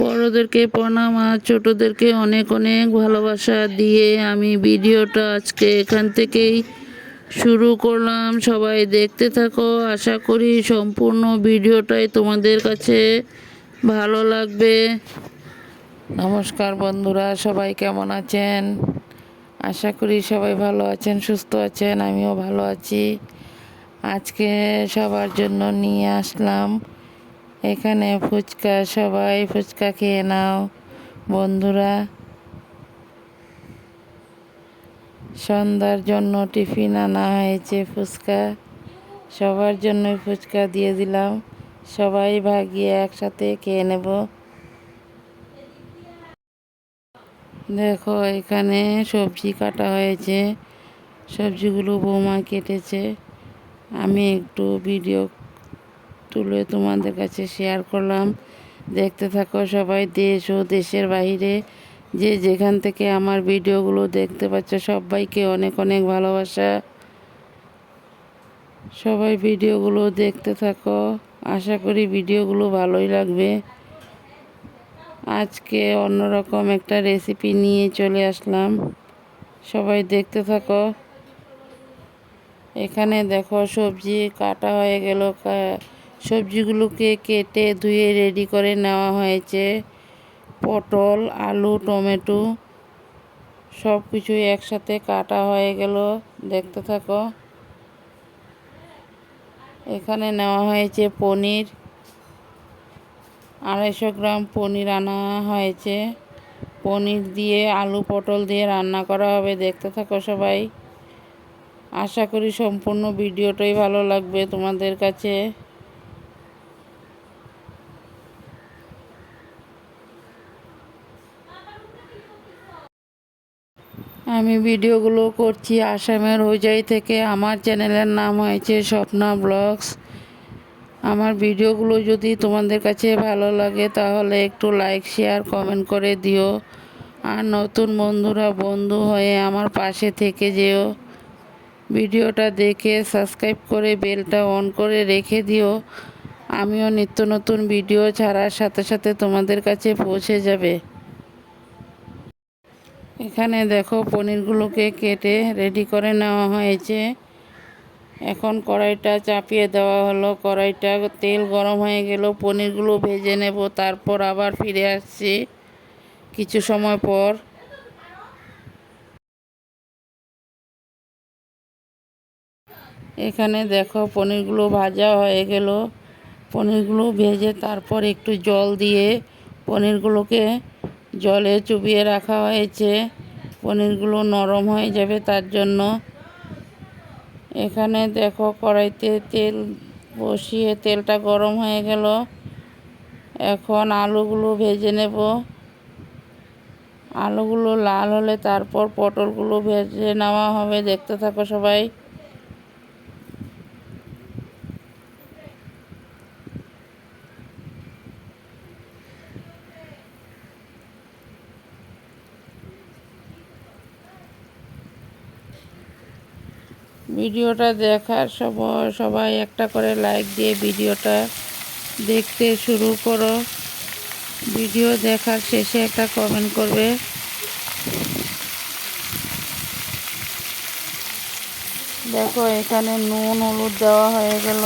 বড়োদেরকে প্রণাম আর ছোটোদেরকে অনেক অনেক ভালোবাসা দিয়ে আমি ভিডিওটা আজকে এখান থেকেই শুরু করলাম। সবাই দেখতে থাকো। আশা করি সম্পূর্ণ ভিডিওটাই তোমাদের কাছে ভালো লাগবে। নমস্কার বন্ধুরা, সবাই কেমন আছেন? আশা করি সবাই ভালো আছেন, সুস্থ আছেন, আমিও ভালো আছি। আজকে সবার জন্য নিয়ে আসলাম এখানে ফুচকা, সবাই ফুচকা খেয়ে নাও, বন্ধুরা। সন্ধ্যার জন্য টিফিন আনা হয়েছে ফুচকা। সবার জন্যই ফুচকা দিয়ে দিলাম। সবাই ভাগিয়ে একসাথে খেয়ে নেব। দেখো, এখানে সবজি কাটা হয়েছে। সবজিগুলো বৌমা কেটেছে। আমি একটু ভিডিও তুলে তোমাদের কাছে শেয়ার করলাম। দেখতে থাকো সবাই, দেশ ও দেশের বাইরে যে যেখান থেকে আমার ভিডিওগুলো দেখতে পাচ্ছ, সবাইকে অনেক অনেক ভালোবাসা। সবাই ভিডিওগুলো দেখতে থাকো। আশা করি ভিডিওগুলো ভালোই লাগবে। আজকে অন্যরকম একটা রেসিপি নিয়ে চলে আসলাম। সবাই দেখতে থাকো। এখানে দেখো সবজি কাটা হয়ে গেল। সবজিগুলোকে কেটে ধুয়ে রেডি করে নেওয়া হয়েছে। পটল, আলু, টমেটো সব কিছুই একসাথে কাটা হয়ে গেল। দেখতে থাকো। এখানে নেওয়া হয়েছে পনির। আড়াইশো গ্রাম পনির আনা হয়েছে। পনির দিয়ে আলু, পটল দিয়ে রান্না করা হবে। দেখতে থাকো সবাই। আশা করি সম্পূর্ণ ভিডিওটাই ভালো লাগবে তোমাদের কাছে। আমি ভিডিওগুলো করছি আসামের হোজাই থেকে। আমার চ্যানেলের নাম হয়েছে স্বপ্না ব্লগস। আমার ভিডিওগুলো যদি তোমাদের কাছে ভালো লাগে, তাহলে একটু লাইক শেয়ার কমেন্ট করে দিও। আর নতুন বন্ধুরা, বন্ধু হয়ে আমার পাশে থেকে যেও। ভিডিওটা দেখে সাবস্ক্রাইব করে বেলটা অন করে রেখে দিও। আমিও নিত্য নতুন ভিডিও ছাড়ার সাথে সাথে তোমাদের কাছে পৌঁছে যাবে। এখানে দেখো পনিরগুলোকে কেটে রেডি করে নেওয়া হয়েছে। এখন কড়াইটা চাপিয়ে দেওয়া হলো। কড়াইটা তেল গরম হয়ে গেল, পনিরগুলো ভেজে নেব, তারপর আবার ফিরে আসছি কিছু সময় পর। এখানে দেখো পনিরগুলো ভাজা হয়ে গেল। পনিরগুলো ভেজে তারপর একটু জল দিয়ে পনিরগুলোকে জলে চুবিয়ে রাখা হয়েছে। পনিরগুলো নরম হয়ে যাবে তার জন্য। এখানে দেখো কড়াইতে তেল বসিয়ে তেলটা গরম হয়ে গেল। এখন আলুগুলো ভেজে নেব। আলুগুলো লাল হলে তারপর পটলগুলো ভেজে নেওয়া হবে। দেখতে থাকো সবাই। ভিডিওটা দেখার সময় সবাই একটা করে লাইক দিয়ে ভিডিওটা দেখতে শুরু করো। ভিডিও দেখার শেষে একটা কমেন্ট করবে। দেখো এখানে নুন, হলুদ দেওয়া হয়ে গেল।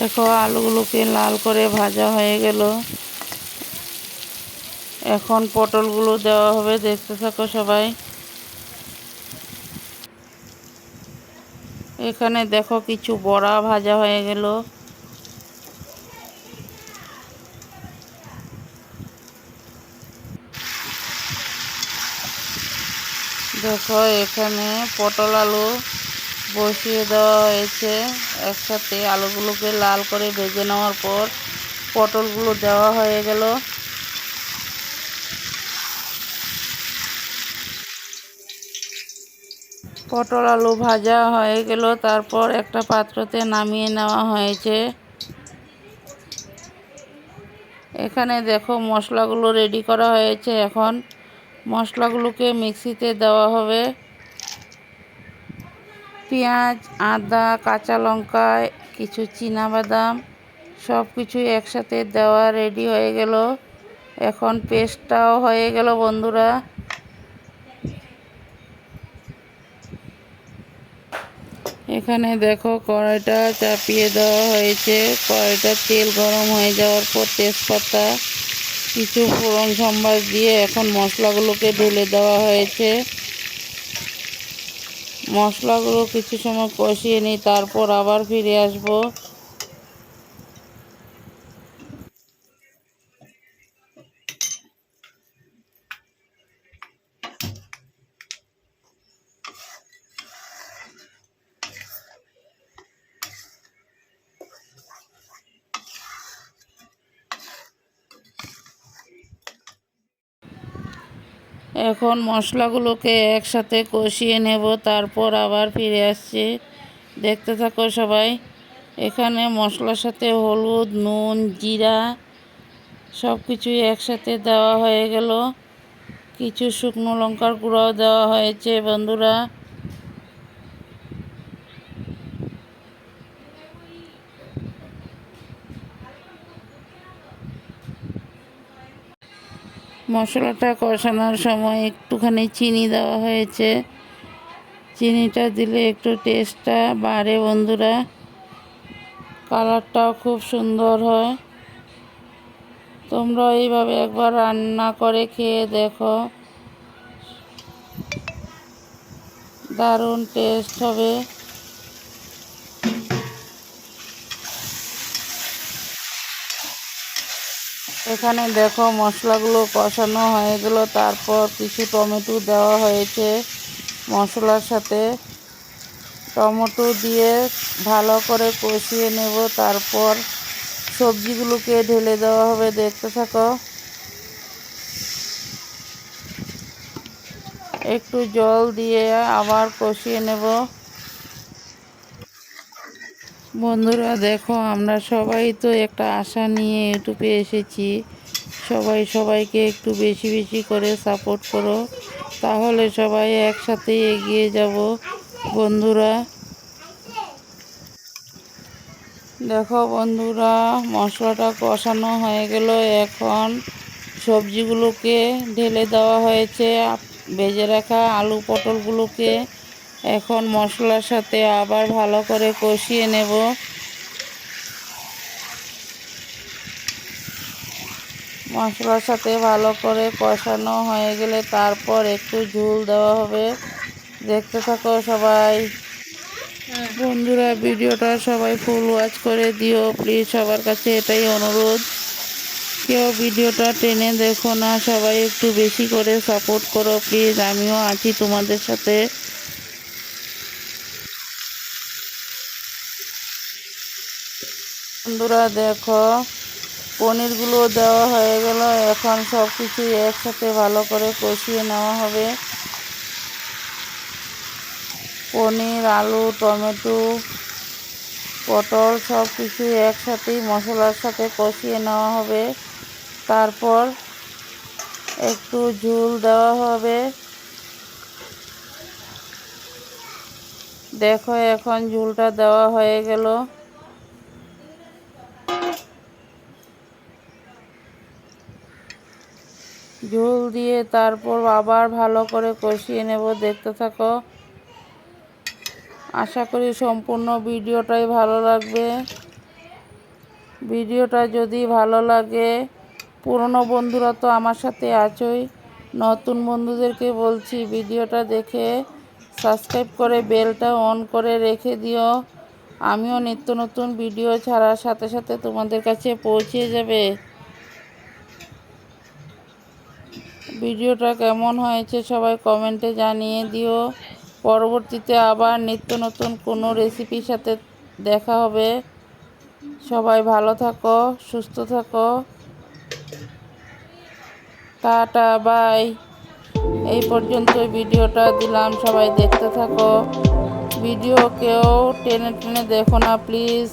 দেখো, আলুগুলোকে লাল করে ভাজা হয়ে গেল। এখন পটলগুলো দেওয়া হবে, দেখতে থাকো সবাই। এখানে দেখো কিছু বড়া ভাজা হয়ে গেল। দেখো, এখানে পটল আলু বসিয়ে দেওয়া হয়েছে। একসাথে আলুগুলোকে লাল করে ভেজে নেওয়ার পর পটলগুলো দেওয়া হয়ে গেল। পটল আলু ভাজা হয়ে গেল। তারপর একটা পাত্রতে নামিয়ে নেওয়া হয়েছে। এখানে দেখো মশলাগুলো রেডি করা হয়েছে। এখন মশলাগুলোকে মিক্সিতে দেওয়া হবে। পেঁয়াজ, আদা, কাঁচা লঙ্কা, কিছু বাদাম সব কিছু একসাথে দেওয়া রেডি হয়ে গেল। এখন পেস্টটাও হয়ে গেল বন্ধুরা। এখানে দেখো কড়াইটা চাপিয়ে দেওয়া হয়েছে। কড়াইটা তেল গরম হয়ে যাওয়ার পর তেজপাতা, কিছু ফোড়ন সম্বাস দিয়ে এখন মশলাগুলোকে ঢেলে দেওয়া হয়েছে। মশলাগুলো কিছু সময় কষিয়ে নিই তারপর আবার ফিরে আসব। এখন মশলাগুলোকে একসাথে কষিয়ে নেব, তারপর আবার ফিরে আসছি। দেখতে থাকো সবাই, এখানে মশলার সাথে হলুদ, নুন, জিরা সব কিছুই একসাথে দেওয়া হয়ে গেল। কিছু শুকনো লঙ্কার গুঁড়াও দেওয়া হয়েছে বন্ধুরা। মশলাটা কষানোর সময় একটুখানি চিনি দেওয়া হয়েছে। চিনিটা দিলে একটু টেস্টটা বাড়ে বন্ধুরা। কালারটাও খুব সুন্দর হয়। তোমরা এইভাবে একবার রান্না করে খেয়ে দেখো। দারুণ টেস্ট হবে। এখানে দেখো মশলাগুলো কষানো হয়ে গেল, তারপর কিছু টমেটো দেওয়া হয়েছে মশলার সাথে। টমেটো দিয়ে ভালো করে কষিয়ে নেব, তারপর সবজিগুলোকে ঢেলে দেওয়া হবে, দেখতে থাকো। একটু জল দিয়ে আবার কষিয়ে নেব। বন্ধুরা দেখো, আমরা সবাই তো একটা আশা নিয়ে ইউটিউবে এসেছি। সবাই সবাইকে একটু বেশি বেশি করে সাপোর্ট করো। তাহলে সবাই একসাথে এগিয়ে যাব, বন্ধুরা। দেখো বন্ধুরা, মশলাটা কষানো হয়ে গেল। এখন সবজিগুলোকে ঢেলে দেওয়া হয়েছে। ভেজে রাখা আলু পটলগুলোকে এখন মশলার সাথে আবার ভালো করে কষিয়ে নেব। মশলার সাথে ভালো করে কষানো হয়ে গেলে তারপর একটু ঝুল দেওয়া হবে। দেখতে থাকো সবাই। বন্ধুরা, ভিডিওটা সবাই ফুল ওয়াচ করে দিও। প্লিজ সবার কাছে এটাই অনুরোধ। কেউ ভিডিওটা টেনে দেখো না, সবাই একটু বেশি করে সাপোর্ট করো। প্লিজ, আমিও আছি তোমাদের সাথে। বন্ধুরা দেখো পনিরগুলো দেওয়া হয়ে গেল। এখন সব কিছু একসাথে ভালো করে কষিয়ে নেওয়া হবে। পনির, আলু, টমেটো, পটল সব কিছু একসাথেই মশলার সাথে কষিয়ে নেওয়া হবে। তারপর একটু ঝুল দেওয়া হবে। দেখো, এখন ঝুলটা দেওয়া হয়ে গেল। ঝোল দিয়ে তারপর আবার ভালো করে কষিয়ে নেব, দেখতে থাকো। আশা করি সম্পূর্ণ ভিডিওটাই ভালো লাগবে। ভিডিওটা যদি ভালো লাগে, পুরনো বন্ধুরা তো আমার সাথে আছোই। নতুন বন্ধুদেরকে বলছি, ভিডিওটা দেখে সাবস্ক্রাইব করে বেলটা অন করে রেখে দিও। আমিও নিত্য নতুন ভিডিও ছাড়ার সাথে সাথে তোমাদের কাছে পৌঁছে যাবে। ভিডিওটা কেমন হয়েছে সবাই কমেন্টে জানিয়ে দিও। পরবর্তীতে আবার নিত্য নতুন কোনো রেসিপির সাথে দেখা হবে। সবাই ভালো থাকো, সুস্থ থাকো। Tata, bye. এই পর্যন্ত ভিডিওটা দিলাম, সবাই দেখতে থাকো। ভিডিও কেউ টেনে টেনে দেখো না, প্লিজ।